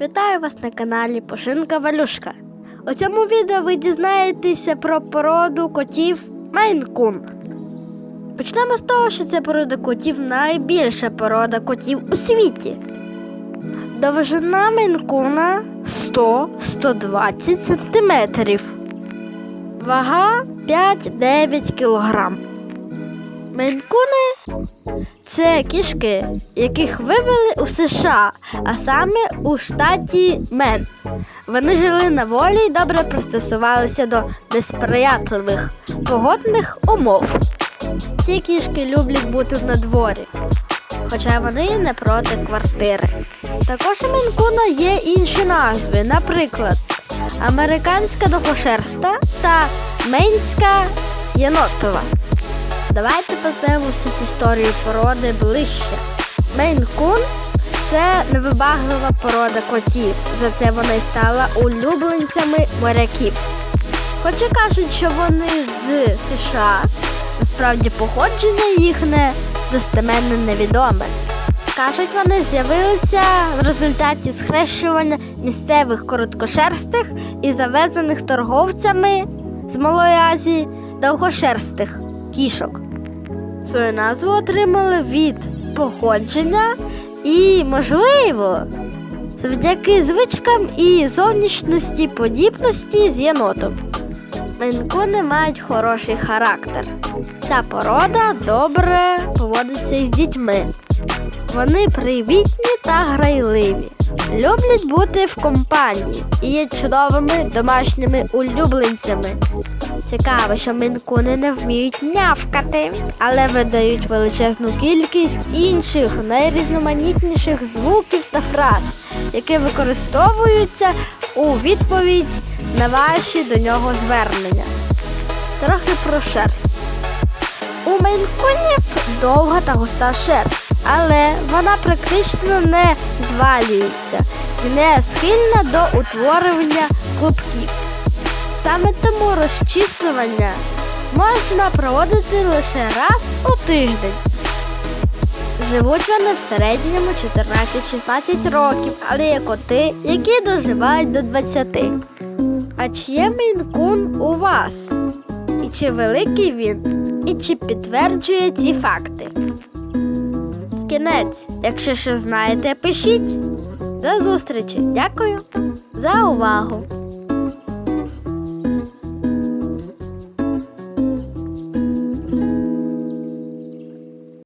Вітаю вас на каналі Пошинка Валюшка. У цьому відео ви дізнаєтеся про породу котів Мейн-кун. Почнемо з того, що ця порода котів найбільша порода котів у світі. Довжина Мейн-куна 100-120 см. Вага 5-9 кг. Мейн-куни це кішки, яких вивели у США, а саме у штаті Мен. Вони жили на волі і добре пристосувалися до несприятливих погодних умов. Ці кішки люблять бути на дворі, хоча вони не проти квартири. Також у Менкуна є інші назви, наприклад, американська довгошерста та мейнська єнотова. Давайте познайомимося з історією породи ближче. Мейн-кун це невибаглива порода котів. За це вона й стала улюбленцями моряків. Хоча кажуть, що вони з США, насправді походження їхнє достеменно невідоме. Кажуть, вони з'явилися в результаті схрещування місцевих короткошерстих і завезених торговцями з Малої Азії довгошерстих кішок. Свою назву отримали від походження і, можливо, завдяки звичкам і зовнішності подібності з єнотом. Менкуни мають хороший характер. Ця порода добре поводиться із дітьми. Вони привітні та грайливі, люблять бути в компанії і є чудовими домашніми улюбленцями. Цікаво, що мінкуни не вміють нявкати, але видають величезну кількість інших найрізноманітніших звуків та фраз, які використовуються у відповідь на ваші до нього звернення. Трохи про шерсть. У мейнкунів довга та густа шерсть, але вона практично не звалюється і не схильна до утворення клубків. Саме тому розчісування можна проводити лише раз у тиждень. Живуть вони в середньому 14-16 років, але є коти, які доживають до 20. А чи є мінкун у вас? І чи великий він? І чи підтверджує ці факти? Кінець. Якщо що знаєте, пишіть. До зустрічі. Дякую за увагу!